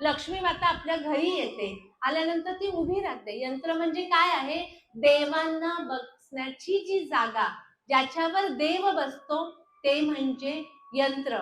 लक्ष्मी माता आपल्या घरी येते. आल्यानंतर ती उभी राहते. यंत्र म्हणजे काय आहे? देवांना बसण्याची जी जागा ज्याच्यावर देव बसतो ते म्हणजे यंत्र.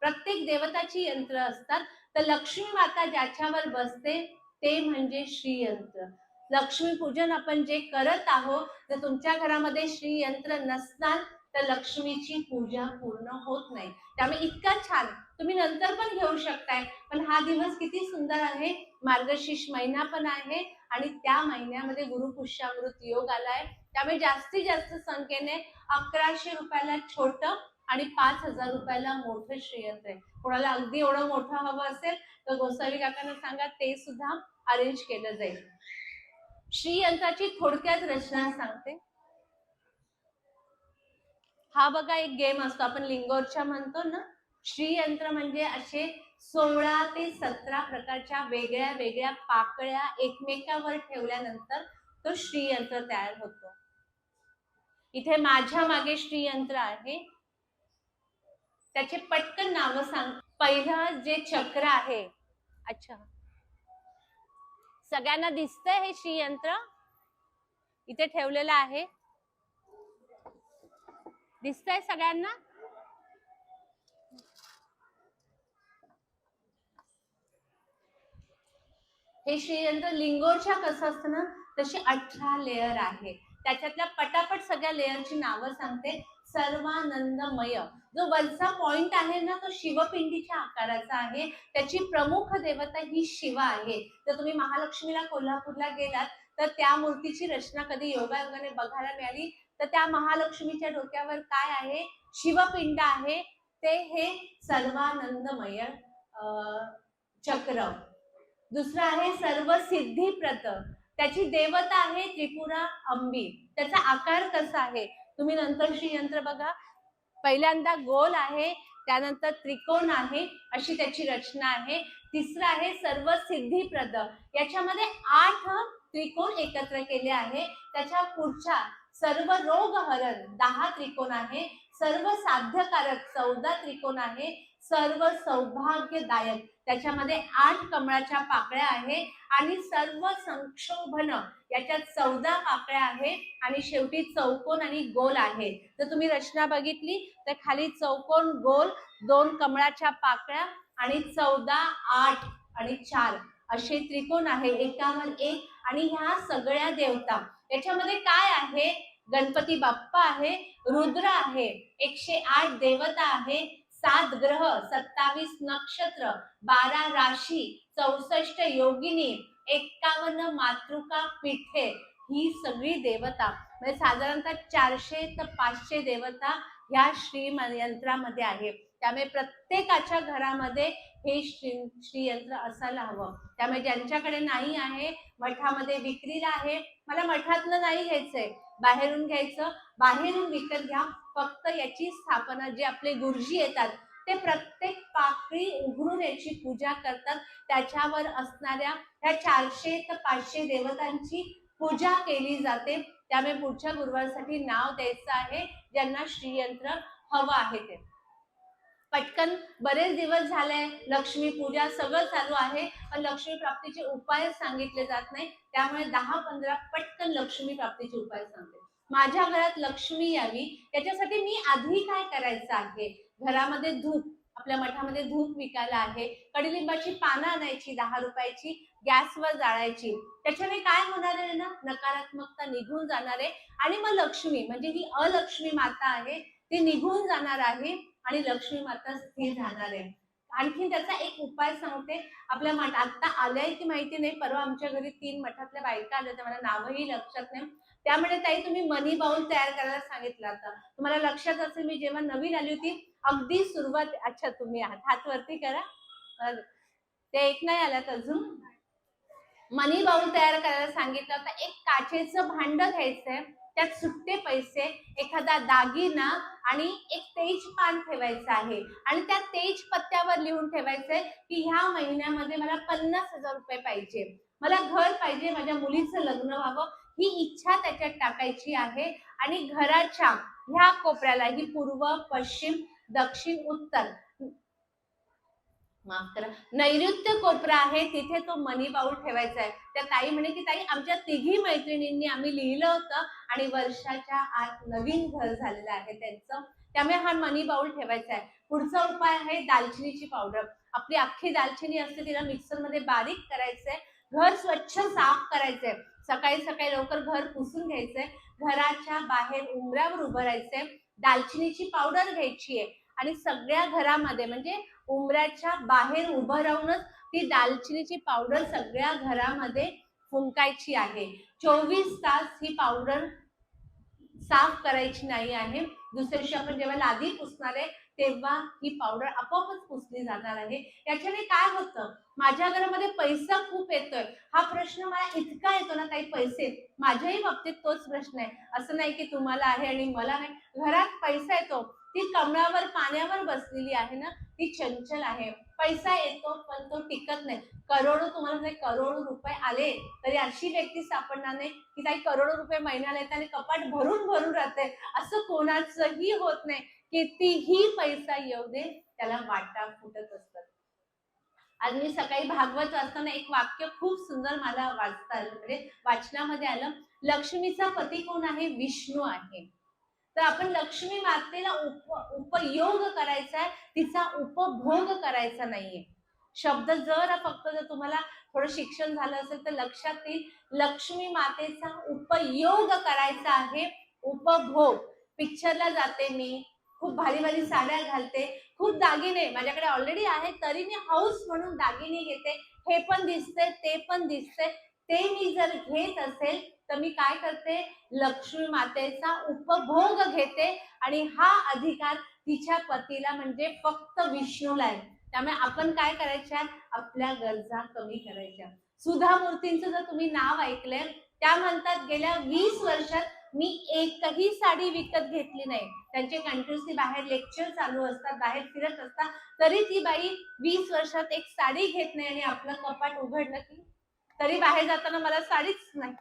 प्रत्येक देवताची यंत्र असतात. तर लक्ष्मी माता ज्याच्यावर बसते ते म्हणजे श्रीयंत्र. लक्ष्मी पूजन आपण जे करत आहोत जर तुमच्या घरामध्ये श्रीयंत्र नसणार तर लक्ष्मीची पूजा पूर्ण होत नाही. त्यामुळे इतका छान. तुम्ही नंतर पण घेऊ शकताय. पण हा दिवस किती सुंदर आहे. मार्गशीर्ष महिना पण आहे आणि त्या महिन्यामध्ये गुरुपुष्यामृत योग आलाय. त्यामुळे जास्तीत जास्त संख्येने अकराशे रुपयाला छोट आणि पाच हजार रुपयाला मोठं श्रीयंत्र आहे. कोणाला अगदी एवढं मोठं हवं असेल तर गोसावी काकांना सांगा ते सुद्धा अरेंज केलं जाईल. श्रीयंत्राची थोडक्यात रचना सांगते. हा बघा एक गेम असतो. आपण लिंगोरच्या म्हणतो ना श्रीयंत्र म्हणजे असे सोळा ते सतरा प्रकारच्या वेगळ्या वेगळ्या पाकळ्या एकमेकावर ठेवल्यानंतर तो श्रीयंत्र तयार होतो. इथे माझ्या मागे श्रीयंत्र आहे. त्याचे पटकन नाव सांग. पहिलं जे चक्र आहे. अच्छा. सगळ्यांना दिसतंय हे श्रीयंत्र? इथे ठेवलेलं आहे. दिसतंय सगळ्यांना? हे श्रीयंत्र लिंगोरच्या कसं असतं ना तशी अठरा लेअर आहे. त्याच्यातल्या पटापट सगळ्या लेअरची नावं सांगते. सर्वानंदमय. जो वलसा पॉइंट आहे ना तो शिवपिंडीच्या आकाराचा आहे. त्याची प्रमुख देवता ही शिव आहे. जर तुम्ही महालक्ष्मीला कोल्हापूरला गेलात तर त्या मूर्तीची रचना कधी योगायोगाने बघायला मिळाली? तर त्या महालक्ष्मीच्या डोक्यावर काय आहे? शिवपिंड आहे. ते हे सर्वानंदमय चक्र. दुसरं आहे सर्व सिद्धिप्रत त्याची देवता आहे त्रिपुरा अंबी. त्याचा आकार कसा आहे? तुम्ही नंतर श्रीयंत्र बघा. पहिल्यांदा गोल आहे त्यानंतर त्रिकोण आहे अशी त्याची रचना आहे. तिसरं आहे सर्व सिद्धिप्रद याच्यामध्ये आठ त्रिकोण एकत्र केले आहे. त्याच्या पुढच्या सर्व रोग हरण. दहा त्रिकोण आहे. सर्व साध्यकारक चौदा त्रिकोण आहे. सर्व सौभाग्यदायक. त्याच्यामध्ये आठ कमळाच्या पाकळ्या आहे आणि सर्व संक्षोभन याच्यात चौदा पाकळ्या आहे आणि शेवटी चौकोन आणि गोल आहे. जर तुम्ही रचना बघितली तर खाली चौकोन गोल दोन कमळाच्या पाकळ्या आणि चौदा आठ आणि चार. असे त्रिकोण आहे. एकावर एक आणि ह्या सगळ्या देवता याच्यामध्ये काय आहे? गणपती बाप्पा आहे रुद्र आहे एकशे आठ देवता आहे सात ग्रह सत्तावीस नक्षत्र बारा राशी चौसष्ट योगिनी एक्कावन्न मातृका पीठे ही सगळी देवता. म्हणजे साधारणतः चारशे तर पाचशे देवता ह्या श्री यंत्रामध्ये आहे. त्यामुळे प्रत्येकाच्या घरामध्ये हे श्री श्रीयंत्र असायला हवं. त्यामुळे ज्यांच्याकडे नाही आहे मठामध्ये विक्रीला आहे मला मठातलं नाही घ्यायचंय. बाहेरून घ्यायचं बाहेरून विकत घ्या फक्त याची स्थापना जे आपले गुरुजी येतात ते प्रत्येक पाकळी उघडून याची पूजा करतात. त्याच्यावर असणाऱ्या ह्या चारशे ते पाचशे देवतांची पूजा केली जाते. त्यामुळे पुढच्या गुरुवारसाठी नाव द्यायचं आहे ज्यांना श्रीयंत्र हवं आहे ते. पटकन बरेच दिवस झाले लक्ष्मी पूजा सगळं चालू आहे पण लक्ष्मी प्राप्तीचे उपाय सांगितले जात नाही. त्यामुळे दहा पंधरा पटकन लक्ष्मी प्राप्तीचे उपाय सांगते. माझ्या घरात लक्ष्मी यावी त्याच्यासाठी मी आधी काय करायचं आहे? घरामध्ये धूप आपल्या मठामध्ये धूप विकायला आहे. कडुलिंबाची पानं आणायची दहा रुपयाची गॅसवर जाळायची. त्याच्याने काय होणार आहे ना? नकारात्मकता निघून जाणार आहे. आणि मग लक्ष्मी म्हणजे ही अलक्ष्मी माता आहे ती निघून जाणार आहे. आणि लक्ष्मी माता स्थिर राहणार आहे. आणखी त्याचा एक उपाय सांगते. आपल्या मठ आता आल्याय की माहिती नाही परवा आमच्या घरी तीन मठातल्या बायका आल्या त्या मला नावही लक्षात नाही. त्यामुळे ताई तुम्ही मनी बाउल तयार करायला सांगितलं आता. तुम्हाला लक्षात असेल मी जेव्हा नवीन आली होती अगदी सुरुवात अच्छा तुम्ही आहात. हात वरती करा ते एक नाही आल्यात अजून. मनी बाउल तयार करायला सांगितलं. होतं एक काचेचं भांड घ्यायचंय. त्यात सुट्टे पैसे एखादा दागिना आणि एक तेज पान ठेवायचं आहे. आणि त्या तेज पत्त्यावर लिहून ठेवायचंय की ह्या महिन्यामध्ये मला पन्नास हजार रुपये पाहिजे. मला घर पाहिजे माझ्या मुलीचं लग्न व्हावं ही इच्छा त्याच्यात टाकायची आहे. आणि घराच्या ह्या कोपऱ्याला ही पूर्व पश्चिम दक्षिण उत्तर माफ करा. नैऋत्य कोपरा आहे तिथे तो मनी बाउल ठेवायचा आहे. त्या ताई म्हणे की ताई आमच्या तिघी मैत्रिणींनी आम्ही लिहिलं होतं आणि वर्षाच्या आत नवीन घर झालेलं आहे त्यांचं. त्यामुळे हा मनी बाउल ठेवायचा आहे. पुढचा उपाय आहे दालचिनीची पावडर. आपली अख्खी दालचिनी असते तिला मिक्सरमध्ये बारीक करायचंय. घर स्वच्छ साफ करायचंय. सकाळी सकाळी लवकर घर पुसून घ्यायचंय. घराच्या बाहेर उंबऱ्यावर उभं राहायचंय. दालचिनीची पावडर घ्यायची आहे. आणि सगळ्या घरामध्ये म्हणजे उंबऱ्याच्या बाहेर उभं राहूनच ती दालचिनीची पावडर सगळ्या घरामध्ये फुंकायची आहे. चोवीस तास ही पावडर साफ करायची नाही आहे. दुसऱ्या दिवशी आपण जेव्हा लादी पुसणार आहे तेव्हा ही पावडर आपोआपच पुसली जाणार आहे. याच्याने काय होतं? माझ्या घरामध्ये पैसा खूप येतोय. हा प्रश्न मला इतका येतो ना काही पैसे. माझ्याही बाबतीत तोच प्रश्न आहे. असं नाही की तुम्हाला आहे आणि मला नाही. घरात पैसा येतो. ती कमळावर पाण्यावर बसलेली आहे ना ती चंचल आहे. पैसा येतो पण तो टिकत नाही. करोडो तुम्हाला जर करोडो रुपये आले तरी अशी व्यक्ती सापडणार नाही की काही करोडो रुपये महिन्याला येते आणि कपाट भरून भरून राहते. असं कोणाचंही होत नाही. कितीही पैसा येऊ दे त्याला वाटा फुटत असतात. आज मी सकाळी भागवत वाचताना एक वाक्य खूप सुंदर मला वाचता आलं. म्हणजे वाचनामध्ये आलं लक्ष्मीचा पती कोण आहे? विष्णू आहे. तर आपण लक्ष्मी मातेला उप उपयोग करायचा आहे तिचा उपभोग करायचा नाहीये. शब्द जर फक्त जर तुम्हाला थोडं शिक्षण झालं असेल तर लक्षात येईल लक्ष्मी मातेचा उपयोग करायचा आहे उपभोग. पिक्चरला जाते मी खूप भारी भारी साड्या घालते खूप दागिने माझ्याकडे ऑलरेडी आहे तरी मी हाऊस म्हणून दागिने घेते हे पण दिसते ते पण दिसते ते मी जर घेत असेल तर मी काय करते? लक्ष्मी मातेचा उपभोग घेते आणि हा अधिकार तिच्या पतीला म्हणजे फक्त विष्णूला आहे. त्यामुळे आपण काय करायच्या आपल्या गरजा कमी करायच्या. सुधा मूर्तींचं जर तुम्ही नाव ऐकलंय त्या म्हणतात गेल्या वीस वर्षात मी एकही साडी विकत घेतली नाही. त्यांचे कंटिन्युअसली बाहेर लेक्चर चालू असतात बाहेर फिरत असतात. तरी ती बाई वीस वर्षात एक साडी घेत नाही आणि आपलं कपाट उघडलं की तरी बाहेर जाताना मला साडीच नाही.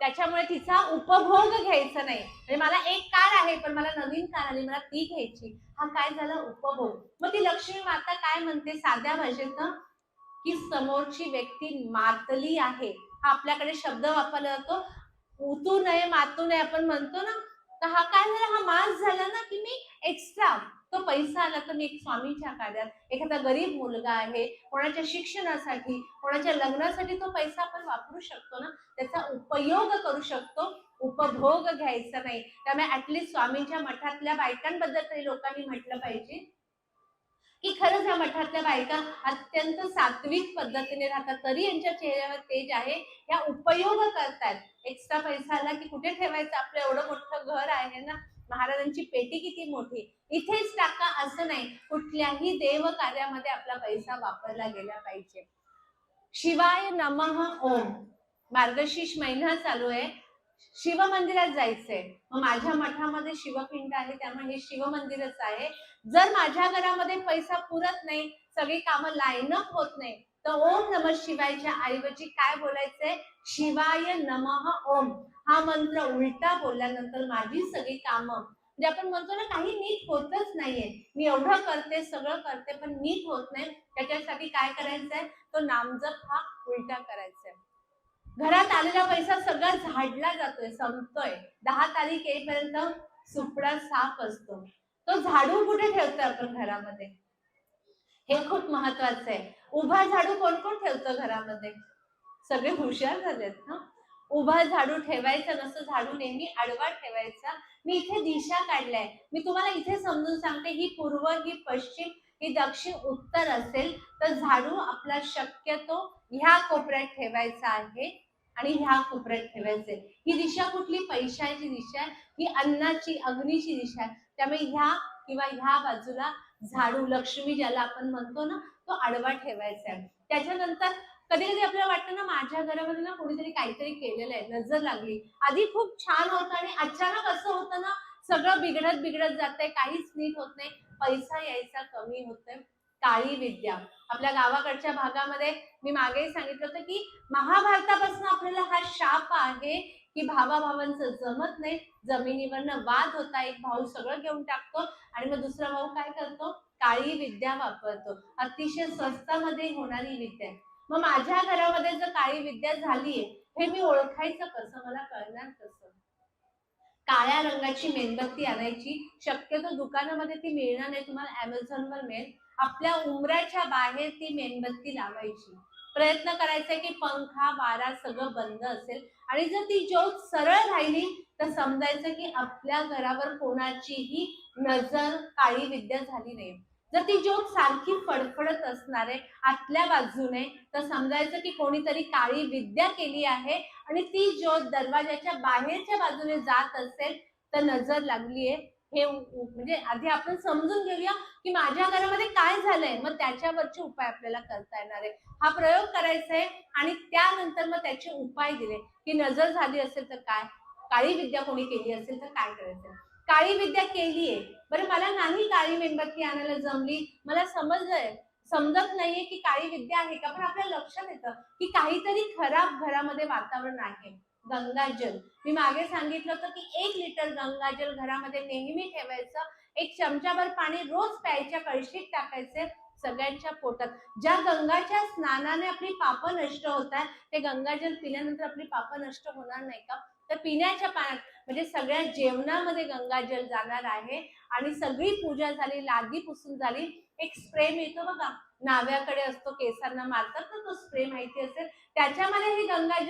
त्याच्यामुळे तिचा उपभोग घ्यायचा नाही. म्हणजे मला एक कार आहे पण मला नवीन कार आली मला ती घ्यायची. हा काय झाला? उपभोग. मग ती लक्ष्मी माता काय म्हणते? साध्या भाषेत की समोरची व्यक्ती मातली आहे. हा आपल्याकडे शब्द वापरला जातो. उतू नये मातू नये आपण म्हणतो ना. तर हा काय झाला? हा मास झाला ना की मी एक्स्ट्रा तो पैसा आला तर मी एक स्वामीच्या कार्यात एखादा गरीब मुलगा आहे कोणाच्या शिक्षणासाठी कोणाच्या लग्नासाठी तो पैसा आपण वापरू शकतो ना? त्याचा उपयोग करू शकतो. उपभोग घ्यायचा नाही. त्यामुळे ऍटलिस्ट स्वामींच्या मठातल्या बायकांबद्दल तरी लोकांनी म्हटलं पाहिजे. की खरंच या मठातल्या बायका अत्यंत सात्विक पद्धतीने राहतात तरी यांच्या चेहऱ्यावर तेज आहे. या उपयोग करतात. एक्स्ट्रा पैसा आला की कुठे ठेवायचं? आपलं एवढं मोठं घर आहे ना? महाराजांची पेटी किती मोठी? इथेच टाका असं नाही. कुठल्याही देव कार्यामध्ये आपला पैसा वापरला गेला पाहिजे. शिवाय नमः ओम. मार्गशीर्ष महिना चालू आहे. शिव मंदिरात जायचंय. मग माझ्या मठामध्ये शिवपिंड आहे त्यामुळे हे शिव मंदिरच आहे. जर माझ्या घरामध्ये पैसा पुरत नाही सगळी कामं लाईनअप होत नाही तर ओम नम शिवायच्या ऐवजी काय बोलायचंय? शिवाय नमः ओम. हा मंत्र उलटा बोलल्यानंतर माझी सगळी कामं. म्हणजे आपण म्हणतो ना काही नीट होतच नाहीये. मी एवढं करते सगळं करते पण नीट होत नाही. त्याच्यासाठी काय करायचंय? तो नामजप हा उलटा करायचा घरात आलेला पैसा सगळा झाडला जातोय संपतोय. दहा तारीख येईपर्यंत सुपडा साफ असतो. तो झाडू कुठे ठेवतोय आपण घरामध्ये? हे खूप महत्वाचं आहे. उभा झाडू कोण कोण ठेवतं घरामध्ये? सगळे हुशार झालेत ना? उभा झाडू ठेवायचा नसतं झाडू नेहमी आडवा ठेवायचा. मी इथे दिशा काढलाय. मी तुम्हाला इथे समजून सांगते ही पूर्व ही पश्चिम ही दक्षिण उत्तर असेल तर झाडू आपला शक्यतो ह्या कोपऱ्यात ठेवायचा आहे आणि ह्या कोपऱ्यात ठेवायचे. ही दिशा कुठली? पैशाची दिशा आहे. ही अन्नाची अग्नीची दिशा आहे. त्यामुळे ह्या किंवा ह्या बाजूला झाडू लक्ष्मी ज्याला आपण म्हणतो ना तो आडवा ठेवायचा आहे. त्याच्यानंतर कधी कधी आपल्याला वाटतं ना माझ्या घरामध्ये ना कोणीतरी काहीतरी केलेलं आहे नजर लागली. आधी खूप छान होतं आणि अचानक असं होतं ना सगळं बिघडत बिघडत जातंय काहीच नीट होत नाही. पैसा यायचा कमी होतोय. काळी विद्या. आपल्या गावाकडच्या भागामध्ये मी मागेही सांगितलं होतं की महाभारतापासून आपल्याला हा शाप आहे की भावाभावांचं जमत नाही. जमिनीवरनं वाद होता एक भाऊ सगळं घेऊन टाकतो आणि मग दुसरा भाऊ काय करतो? काळी विद्या वापरतो. अतिशय स्वस्तामध्ये होणारी विद्या मग माझ्या घरामध्ये जर काळी विद्या झालीये हे मी ओळखायचं कसं? मला कळणार कसं? काळ्या रंगाची मेणबत्ती आणायची. शक्यतो दुकानामध्ये ती मिळणार नाही. तुम्हाला अमेझॉनवर मिळेल. आपल्या उमराच्या बाहेर ती मेणबत्ती लावायची. प्रयत्न करायचा की पंखा वारा सगळं बंद असेल. आणि जर ती ज्योत सरळ राहिली तर समजायचं की आपल्या घरावर कोणाचीही नजर काळी विद्या झाली नाही. जर ती ज्योत सारखी फडफडत असणार आहे आतल्या बाजूने तर समजायचं की कोणीतरी काळी विद्या केली आहे आणि ती ज्योत दरवाजाच्या बाहेरच्या बाजूने जात असेल तर नजर लागली आहे हे म्हणजे आधी आपण समजून घेऊया की माझ्या घरामध्ये काय झालंय. मग त्याच्यावरचे उपाय आपल्याला करता येणार आहे. हा प्रयोग करायचा आहे आणि त्यानंतर मग त्याचे उपाय दिले. की नजर झाली असेल तर काय? काळी विद्या कोणी केली असेल तर काय करायचं? काळी विद्या केली आहे. बरं मला नाही काळी मेणबत्ती आणायला जमली. मला समजलंय. समजत नाहीये की काळी विद्या आहे का? पण आपल्या लक्षात येतं की काहीतरी खराब घरामध्ये वातावरण आहे. गंगाजल. मी मागे सांगितलं होतं की एक लिटर गंगाजल घरामध्ये नेहमी ठेवायचं. एक चमचाभर पाणी रोज प्यायच्या कळशीत टाकायचे सगळ्यांच्या पोटात. ज्या गंगाच्या स्नानाने आपली पाप नष्ट होतात ते गंगाजल पिल्यानंतर आपली पाप नष्ट होणार नाही का? तर पिण्याच्या पाण्यात म्हणजे सगळ्या जेवणामध्ये गंगाजल जाणार आहे आणि सगळी पूजा झाली लादी पुसून झाली एक स्प्रे मिळतो बघा. नाव्याकडे असतो केसांना मारतात तर तो स्प्रे माहिती असेल. त्याच्यामध्ये हे गंगाजल